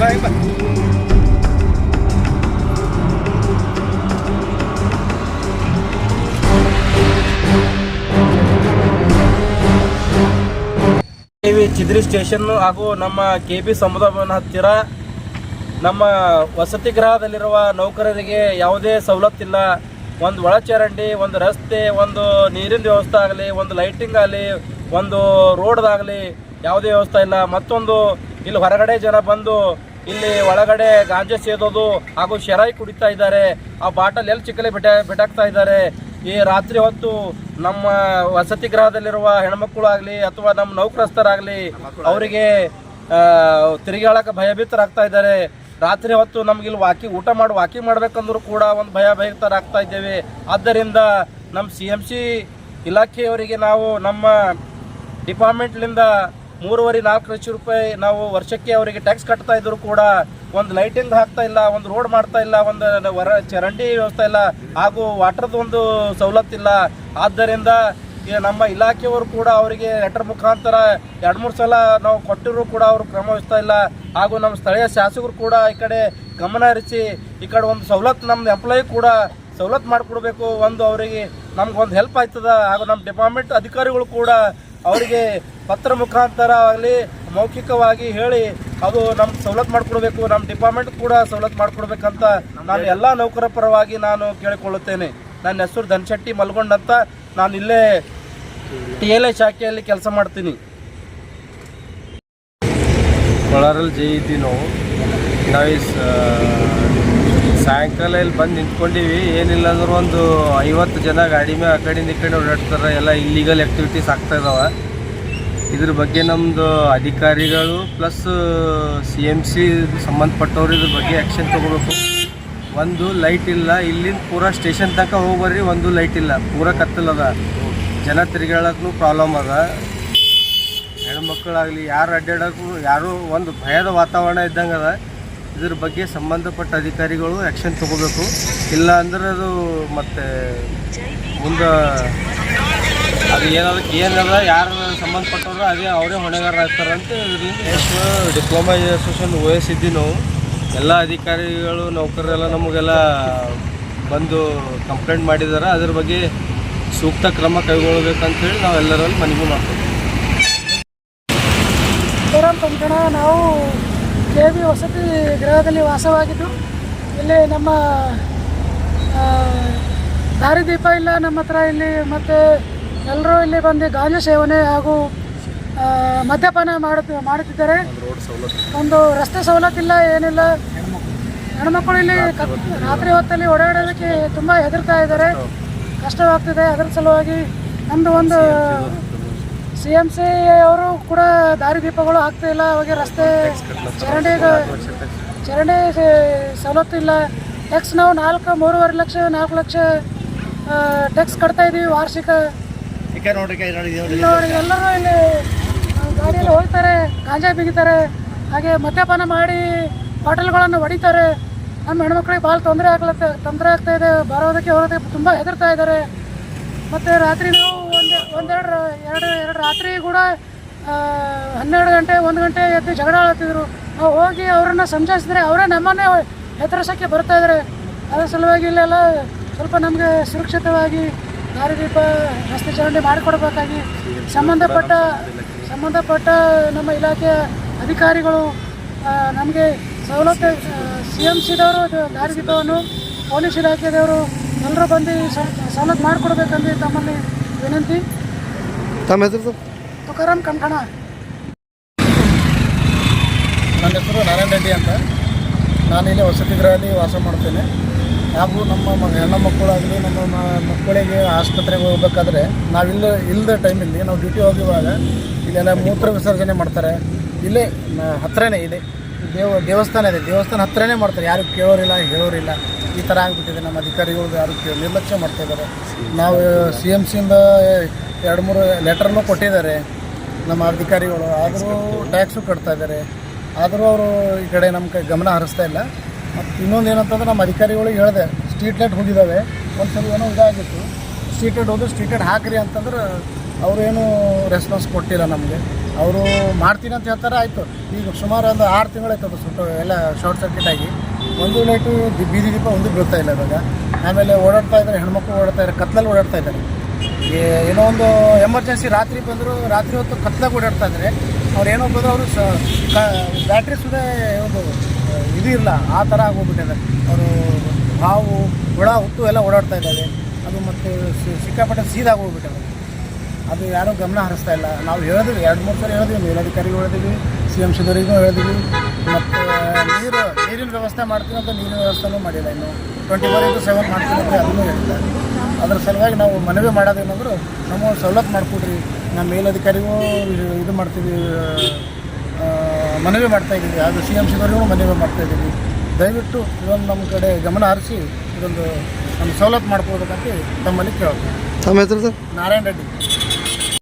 ಬಾ ಸ್ಟೇಷನ್ ಚಿದ್ರಿ ಹಾಗೂ ನಮ್ಮ ಕೆ ಬಿ ಸಮುದಾಯವನ್ನು ಹತ್ತಿರ ನಮ್ಮ ವಸತಿ ಗೃಹದಲ್ಲಿರುವ ನೌಕರರಿಗೆ ಯಾವುದೇ ಸವಲತ್ತಿಲ್ಲ. ಒಂದು ಒಳಚರಂಡಿ, ಒಂದು ರಸ್ತೆ, ಒಂದು ನೀರಿನ ವ್ಯವಸ್ಥೆ ಆಗಲಿ, ಒಂದು ಲೈಟಿಂಗ್ ಆಗಲಿ, ಒಂದು ರೋಡ್ದಾಗಲಿ ಯಾವುದೇ ವ್ಯವಸ್ಥೆ ಇಲ್ಲ. ಮತ್ತೊಂದು, ಇಲ್ಲಿ ಹೊರಗಡೆ ಜನ ಬಂದು ಇಲ್ಲಿ ಒಳಗಡೆ ಗಾಂಜಾ ಸೇದೋದು ಹಾಗೂ ಶರಾಯಿ ಕುಡಿತಾ ಇದ್ದಾರೆ. ಆ ಬಾಟಲ್ ಎಲ್ಲಿ ಚಿಕ್ಕಲೆ ಬೆಟ ಬೆಟಾಕ್ತಾ ಇದ್ದಾರೆ. ಈ ರಾತ್ರಿ ಹೊತ್ತು ನಮ್ಮ ವಸತಿ ಗೃಹದಲ್ಲಿರುವ ಹೆಣ್ಮಕ್ಳು ಆಗಲಿ ಅಥವಾ ನಮ್ಮ ನೌಕರಸ್ಥರಾಗಲಿ ಅವರಿಗೆ ತಿರುಗಾಳಕ್ಕೆ ಭಯಭೀತರಾಗ್ತಾ ಇದ್ದಾರೆ. ರಾತ್ರಿ ಹೊತ್ತು ನಮ್ಗೆ ಇಲ್ಲಿ ವಾಕಿಂಗ್ ಊಟ ಮಾಡಿ ವಾಕಿಂಗ್ ಮಾಡ್ಬೇಕಂದ್ರೂ ಕೂಡ ಒಂದು ಭಯ ಭಯಭೀತರಾಗ್ತಾ ಇದ್ದೇವೆ. ಆದ್ದರಿಂದ ನಮ್ಮ ಸಿ ಎಂ ಸಿ ಇಲಾಖೆಯವರಿಗೆ ನಾವು ನಮ್ಮ ಡಿಪಾರ್ಟ್ಮೆಂಟ್ಲಿಂದ ಮೂರುವರೆ ನಾಲ್ಕು ಲಕ್ಷ ರೂಪಾಯಿ ನಾವು ವರ್ಷಕ್ಕೆ ಅವರಿಗೆ ಟ್ಯಾಕ್ಸ್ ಕಟ್ತಾ ಇದ್ರು ಕೂಡ ಒಂದು ಲೈಟಿಂಗ್ ಹಾಕ್ತಾ ಇಲ್ಲ, ಒಂದು ರೋಡ್ ಮಾಡ್ತಾ ಇಲ್ಲ, ಒಂದು ವರ, ಚರಂಡಿ ವ್ಯವಸ್ಥೆ ಇಲ್ಲ, ಹಾಗೂ ವಾಟರ್ದು ಒಂದು ಸವಲತ್ತಿಲ್ಲ ಆದ್ದರಿಂದ ನಮ್ಮ ಇಲಾಖೆಯವರು ಕೂಡ ಅವರಿಗೆ ಲೆಟರ್ ಮುಖಾಂತರ ಎರಡು ಮೂರು ಸಲ ನಾವು ಕೊಟ್ಟಿರೂ ಕೂಡ ಅವರು ಕ್ರಮ ವಹಿಸ್ತಾ ಇಲ್ಲ. ಹಾಗೂ ನಮ್ಮ ಸ್ಥಳೀಯ ಶಾಸಕರು ಕೂಡ ಈ ಕಡೆ ಗಮನ ಹರಿಸಿ, ಈ ಕಡೆ ಒಂದು ಸವಲತ್ತು ನಮ್ಮ ಎಂಪ್ಲಾಯಿ ಕೂಡ ಸವಲತ್ತು ಮಾಡಿಕೊಡ್ಬೇಕು. ಒಂದು ಅವರಿಗೆ ನಮ್ಗೊಂದು ಹೆಲ್ಪ್ ಆಯ್ತದ. ಹಾಗೂ ನಮ್ಮ ಡಿಪಾರ್ಟ್ಮೆಂಟ್ ಅಧಿಕಾರಿಗಳು ಕೂಡ ಅವರಿಗೆ ಪತ್ರ ಮುಖಾಂತರ ಆಗಲಿ, ಮೌಖಿಕವಾಗಿ ಹೇಳಿ ಅದು ನಮ್ಮ ಸವಲತ್ತು ಮಾಡಿಕೊಡ್ಬೇಕು ನಮ್ಮ ಡಿಪಾರ್ಟ್ಮೆಂಟ್ ಕೂಡ ಸವಲತ್ತು ಮಾಡಿಕೊಡ್ಬೇಕಂತ ನಾನು ಎಲ್ಲ ನೌಕರ ಪರವಾಗಿ ನಾನು ಕೇಳಿಕೊಳ್ಳುತ್ತೇನೆ. ನನ್ನ ಹೆಸರು ಧನಶೆಟ್ಟಿ ಮಲ್ಗೊಂಡಂತ ನಾನು ಇಲ್ಲೇ ಟಿ ಎಲ್ ಐ ಶಾಖೆಯಲ್ಲಿ ಕೆಲಸ ಮಾಡ್ತೀನಿ. ಕೊಳಾರಲ್ಲಿ ಜೈ ಇದ್ದೀವಿ ನಾವು. ಸಾಯಂಕಾಲ ಇಲ್ಲಿ ಬಂದು ನಿಂತ್ಕೊಂಡಿವಿ. ಏನಿಲ್ಲ ಅಂದ್ರೆ ಒಂದು ಐವತ್ತು ಜನ ಗಾಡಿ ಮೇಲೆ ಆ ಕಡೆಯಿಂದ ಈ ಕಡೆ ಓಡಾಡ್ತಾರೆ. ಎಲ್ಲ ಇಲ್ಲಿಗಲ್ ಆ್ಯಕ್ಟಿವಿಟೀಸ್ ಆಗ್ತಾ ಇದಾವೆ. ಇದ್ರ ಬಗ್ಗೆ ನಮ್ಮದು ಅಧಿಕಾರಿಗಳು ಪ್ಲಸ್ ಸಿ ಎಂ ಸಿ ಸಂಬಂಧಪಟ್ಟವ್ರು ಇದ್ರ ಬಗ್ಗೆ ಆ್ಯಕ್ಷನ್ ತೊಗೋಬೇಕು. ಒಂದು ಲೈಟ್ ಇಲ್ಲ. ಇಲ್ಲಿಂದ ಪೂರಾ ಸ್ಟೇಷನ್ ತನಕ ಹೋಗ್ಬರ್ರಿ. ಒಂದು ಲೈಟ್ ಇಲ್ಲ. ಪೂರ ಕತ್ತಲದ ಜನ ತಿರುಗಾಡಕ್ಕೂ ಪ್ರಾಬ್ಲಮ್ ಅದ. ಹೆಣ್ಮಕ್ಳಾಗಲಿ, ಯಾರು ಅಡ್ಡಾಡೋಕ್ಕೂ ಯಾರು ಒಂದು ಭಯದ ವಾತಾವರಣ ಇದ್ದಂಗೆ ಅದ. ಇದ್ರ ಬಗ್ಗೆ ಸಂಬಂಧಪಟ್ಟ ಅಧಿಕಾರಿಗಳು ಆ್ಯಕ್ಷನ್ ತಗೋಬೇಕು. ಇಲ್ಲ ಅಂದ್ರೆ ಅದು ಮತ್ತೆ ಮುಂದೆ ಅದು ಏನಾದ್ರು ಏನದ ಯಾರು ಸಂಬಂಧಪಟ್ಟವ್ರು ಅದೇ ಅವರೇ ಹೊಣೆಗಾರ ಆಗ್ತಾರೆ ಅಂತ ಇದರಿಂದ ಡಿಪ್ಲೊಮಾ ಅಸೋಸಿಯೇಷನ್ ಎಸ್ ನಾವು. ಎಲ್ಲ ಅಧಿಕಾರಿಗಳು ನೌಕರರೆಲ್ಲ ನಮಗೆಲ್ಲ ಬಂದು ಕಂಪ್ಲೇಂಟ್ ಮಾಡಿದ್ದಾರೆ ಅದ್ರ ಬಗ್ಗೆ ಸೂಕ್ತ ಕ್ರಮ ಕೈಗೊಳ್ಳಬೇಕಂತೇಳಿ ನಾವು ಎಲ್ಲರಲ್ಲಿ ಮನವಿ ಮಾಡ್ತೀವಿ. ನಾವು ಕೆ ಬಿ ವಸತಿ ಗೃಹದಲ್ಲಿ ವಾಸವಾಗಿದ್ದು, ಇಲ್ಲಿ ನಮ್ಮ ದಾರಿದೀಪ ಇಲ್ಲ ನಮ್ಮ ಹತ್ರ ಇಲ್ಲಿ, ಮತ್ತು ಎಲ್ಲರೂ ಇಲ್ಲಿ ಬಂದು ಗಾಂಜಾ ಸೇವನೆ ಹಾಗೂ ಮದ್ಯಪಾನ ಮಾಡುತ್ತ, ಮಾಡುತ್ತಿದ್ದಾರೆ. ಒಂದು ರಸ್ತೆ ಸವಲತ್ತು ಇಲ್ಲ ಏನಿಲ್ಲ. ಹೆಣ್ಮಕ್ಳು ಇಲ್ಲಿ ರಾತ್ರಿ ಹೊತ್ತಲ್ಲಿ ಓಡಾಡೋದಕ್ಕೆ ತುಂಬ ಹೆದರ್ತಾ ಇದ್ದಾರೆ. ಕಷ್ಟವಾಗ್ತಿದೆ. ಅದರ ಸಲುವಾಗಿ ನಮ್ಮದು ಒಂದು ಸಿ ಎಂ ಸಿ ಅವರು ಕೂಡ ದಾರಿ ದೀಪಗಳು ಆಗ್ತಾ ಇಲ್ಲ ಅವಾಗ ರಸ್ತೆ ಚರಂಡಿ ಚರಂಡಿ ಸವಲತ್ತು ಇಲ್ಲ. ಟ್ಯಾಕ್ಸ್ ನಾವು ನಾಲ್ಕು, ಮೂರುವರೆ ಲಕ್ಷ, ನಾಲ್ಕು ಲಕ್ಷ ಟ್ಯಾಕ್ಸ್ ಕಟ್ತಾ ಇದ್ದೀವಿ ವಾರ್ಷಿಕ. ಎಲ್ಲರೂ ಇಲ್ಲಿ ಗಾಡಿಯಲ್ಲಿ ಹೋಗ್ತಾರೆ, ಗಾಂಜಾ ಬಿಗಿತಾರೆ, ಹಾಗೆ ಮದ್ಯಪಾನ ಮಾಡಿ ಬಾಟಲ್ಗಳನ್ನು ಹೊಡಿತಾರೆ. ನಮ್ಮ ಹೆಣ್ಮಕ್ಳಿಗೆ ಭಾಳ ತೊಂದರೆ ಆಗ್ಲತ್ತೆ, ತೊಂದರೆ ಆಗ್ತಾ ಇದೆ, ಬರೋದಕ್ಕೆ ಹೋಗೋದಕ್ಕೆ ತುಂಬ ಹೆದರ್ತಾ ಇದ್ದಾರೆ. ಮತ್ತು ರಾತ್ರಿ ನಾವು ಒಂದೆರಡು, ಎರಡು ಎರಡು ರಾತ್ರಿ ಕೂಡ ಹನ್ನೆರಡು ಗಂಟೆ, ಒಂದು ಗಂಟೆ ಎದ್ದು ಜಗಳ ಆಡ್ತಿದ್ರು. ನಾವು ಹೋಗಿ ಅವರನ್ನು ಸಂಜಾಯಿಸಿದ್ರೆ ಅವರೇ ನಮ್ಮನ್ನೇ ಹೆದರ್ಸೋಕ್ಕೆ ಬರ್ತಾ ಇದ್ದಾರೆ ಅದರ ಸಲುವಾಗಿ ಇಲ್ಲೆಲ್ಲ ಸ್ವಲ್ಪ ನಮಗೆ ಸುರಕ್ಷಿತವಾಗಿ ದಾರಿದೀಪ ರಸ್ತೆ ಚರಂಡಿ ಮಾಡಿಕೊಡ್ಬೇಕಾಗಿ ಸಂಬಂಧಪಟ್ಟ ಸಂಬಂಧಪಟ್ಟ ನಮ್ಮ ಇಲಾಖೆಯ ಅಧಿಕಾರಿಗಳು ನಮಗೆ ಸವಲತ್ತು ಸಿ ಎಂ ಸಿದವರು ದಾರಿದೀಪವನ್ನು ಪೊಲೀಸ್ ಇಲಾಖೆದವರು ಎಲ್ಲರೂ ಬಂದು ಸವಲತ್ತು ಮಾಡಿಕೊಡ್ಬೇಕಂದು ತಮ್ಮಲ್ಲಿ ವಿನಂತಿ. ತಮ್ಮ ಹೆಸರು ತುಕಾರಾಮ್ ಕಂಕಣ. ನನ್ನ ಹೆಸರು ನಾರಾಯಣ ರೆಡ್ಡಿ ಅಂತ. ನಾನು ಇಲ್ಲಿ ವಸತಿ ಗೃಹದಲ್ಲಿ ವಾಸ ಮಾಡ್ತೇನೆ. ಹಾಗೂ ನಮ್ಮ ಮ- ಹೆಣ್ಣು ಮಕ್ಕಳಾಗಲಿ ನಮ್ಮ ಮಕ್ಕಳಿಗೆ ಆಸ್ಪತ್ರೆಗೆ ಹೋಗ್ಬೇಕಾದ್ರೆ ನಾವಿಲ್ಲ ಇಲ್ಲದ ಟೈಮಲ್ಲಿ ನಾವು ಡ್ಯೂಟಿ ಹೋಗುವಾಗ ಇಲ್ಲೆಲ್ಲ ಮೂತ್ರ ವಿಸರ್ಜನೆ ಮಾಡ್ತಾರೆ. ಇಲ್ಲೇ ಹತ್ತಿರನೇ ಹತ್ರನೇ ಇದೆ. ದೇವ ದೇವಸ್ಥಾನ ಇದೆ. ದೇವಸ್ಥಾನ ಹತ್ರನೇ ಮಾಡ್ತಾರೆ. ಯಾರು ಕೇಳೋರಿಲ್ಲ ಹೇಳೋರಿಲ್ಲ. ಈ ಥರ ಆಗಿಬಿಟ್ಟಿದೆ. ನಮ್ಮ ಅಧಿಕಾರಿಗಳು ಯಾರು ನಿರ್ಲಕ್ಷ್ಯ ಮಾಡ್ತಾ ಇದ್ದಾರೆ. ನಾವು ಸಿ ಎಂ ಸಿಯಿಂದ ಎರಡು ಮೂರು ಲೆಟರ್ನೂ ಕೊಟ್ಟಿದ್ದಾರೆ ನಮ್ಮ ಅಧಿಕಾರಿಗಳು. ಆದರೂ ಟ್ಯಾಕ್ಸು ಕಟ್ತಾ ಇದ್ದಾರೆ. ಆದರೂ ಅವರು ಈ ಕಡೆ ನಮ್ಮ ಕೈ ಗಮನ ಹರಿಸ್ತಾ ಇಲ್ಲ. ಮತ್ತು ಇನ್ನೊಂದು ಏನಂತಂದ್ರೆ ನಮ್ಮ ಅಧಿಕಾರಿಗಳಿಗೆ ಹೇಳಿದೆ ಸ್ಟ್ರೀಟ್ ಲೈಟ್ ಹೋಗಿದ್ದಾವೆ ಒಂದು ಸಲ ಏನೋ ಇದಾಗಿತ್ತು. ಸ್ಟ್ರೀಟ್ ಲೈಟ್ ಹೋದ್ರೆ ಸ್ಟ್ರೀಟ್ ಲೈಟ್ ಹಾಕ್ರಿ ಅಂತಂದ್ರೆ ಅವರು ಏನು ರೆಸ್ಪಾನ್ಸ್ ಕೊಟ್ಟಿಲ್ಲ ನಮಗೆ. ಅವರು ಮಾಡ್ತೀನಿ ಅಂತ ಹೇಳ್ತಾರೆ, ಆಯಿತು. ಈಗ ಸುಮಾರು ಒಂದು ಆರು ತಿಂಗಳಾಯ್ತು ಅದು ಸುಟ್ಟು, ಎಲ್ಲ ಶಾರ್ಟ್ ಸರ್ಕ್ಯೂಟ್ ಆಗಿ. ಒಂದು ಲೈಟು ಬೀದಿ ದೀಪ ಒಂದು ಬೀಳ್ತಾ ಇಲ್ಲ ಇವಾಗ. ಆಮೇಲೆ ಓಡಾಡ್ತಾ ಇದ್ದಾರೆ, ಹೆಣ್ಮಕ್ಳು ಓಡಾಡ್ತಾ ಇದ್ದಾರೆ, ಕತ್ಲಲ್ಲಿ ಓಡಾಡ್ತಾ ಇದ್ದಾರೆ. ಏನೋ ಒಂದು ಎಮರ್ಜೆನ್ಸಿ ರಾತ್ರಿ ಬಂದರೂ, ರಾತ್ರಿ ಹೊತ್ತು ಕತ್ಲಾಗ ಓಡಾಡ್ತಾ ಇದ್ದಾರೆ ಅವ್ರು ಏನೋ ಬಂದರೂ ಅವರು ಬ್ಯಾಟ್ರಿ ಸುದೇ ಒಂದು, ಇದು ಇಲ್ಲ ಆ ಥರ ಆಗೋಗ್ಬಿಟ್ಟಿದೆ ಅವರು ಹಾವು, ಹುಳ ಹುಟ್ಟು ಎಲ್ಲ ಓಡಾಡ್ತಾ ಇದ್ದಾವೆ. ಅದು ಮತ್ತು ಸಿಕ್ಕಾಪಟ್ಟೆ ಸೀದಾಗಿ ಹೋಗ್ಬಿಟ್ಟಿದೆ. ಅದು ಯಾರೂ ಗಮನ ಹರಿಸ್ತಾ ಇಲ್ಲ. ನಾವು ಹೇಳಿದ್ವಿ ಎರಡು ಮೂರು ಸಲ ಹೇಳಿದ್ವಿ ಮೇಲಧಿಕಾರಿಗೂ ಹೇಳಿದ್ವಿ ಸಿ ಎಂ ಸಿದವರಿಗೂ ಹೇಳಿದ್ವಿ ಮತ್ತು ನೀರು ನೀರಿನ ವ್ಯವಸ್ಥೆ ಮಾಡ್ತೀವಿ ಅಂತ ನೀರಿನ ವ್ಯವಸ್ಥೆನೂ ಮಾಡಿಲ್ಲ ಇನ್ನು. ಟ್ವೆಂಟಿ ಫೋರ್ ಇಂಟು ಸೆವೆನ್ ಮಾಡ್ತೀವಿ ಅಂತ ಅದನ್ನೂ ಹೇಳಿಲ್ಲ. ಅದ್ರ ಸಲುವಾಗಿ ನಾವು ಮನವಿ ಮಾಡೋದೇನಂದ್ರೂ ನಮ್ಮ ಸವಲತ್ತು ಮಾಡಿಕೊಡ್ರಿ. ನಮ್ಮ ಮೇಲಧಿಕಾರಿಗೂ ಇದು- ಮಾಡ್ತೀವಿ ಮನವಿ ಮಾಡ್ತಾ ಇದ್ದೀವಿ. ಅದು ಸಿ ಎಂ ಸಿದವರಿಗೂ ಮನವಿ ಮಾಡ್ತಾ ಇದ್ದೀವಿ. ದಯವಿಟ್ಟು ಇದೊಂದು ನಮ್ಮ ಕಡೆ ಗಮನ ಹರಿಸಿ ಇದೊಂದು ನಮ್ಮ ಸವಲತ್ತು ಮಾಡ್ಕೋಬೇಕಂತ ತಮ್ಮಲ್ಲಿ ಕೇಳ್ತೀವಿ ತಮ್ಮ ಹೆಸರು ಸರ್? ನಾರಾಯಣ ರೆಡ್ಡಿ.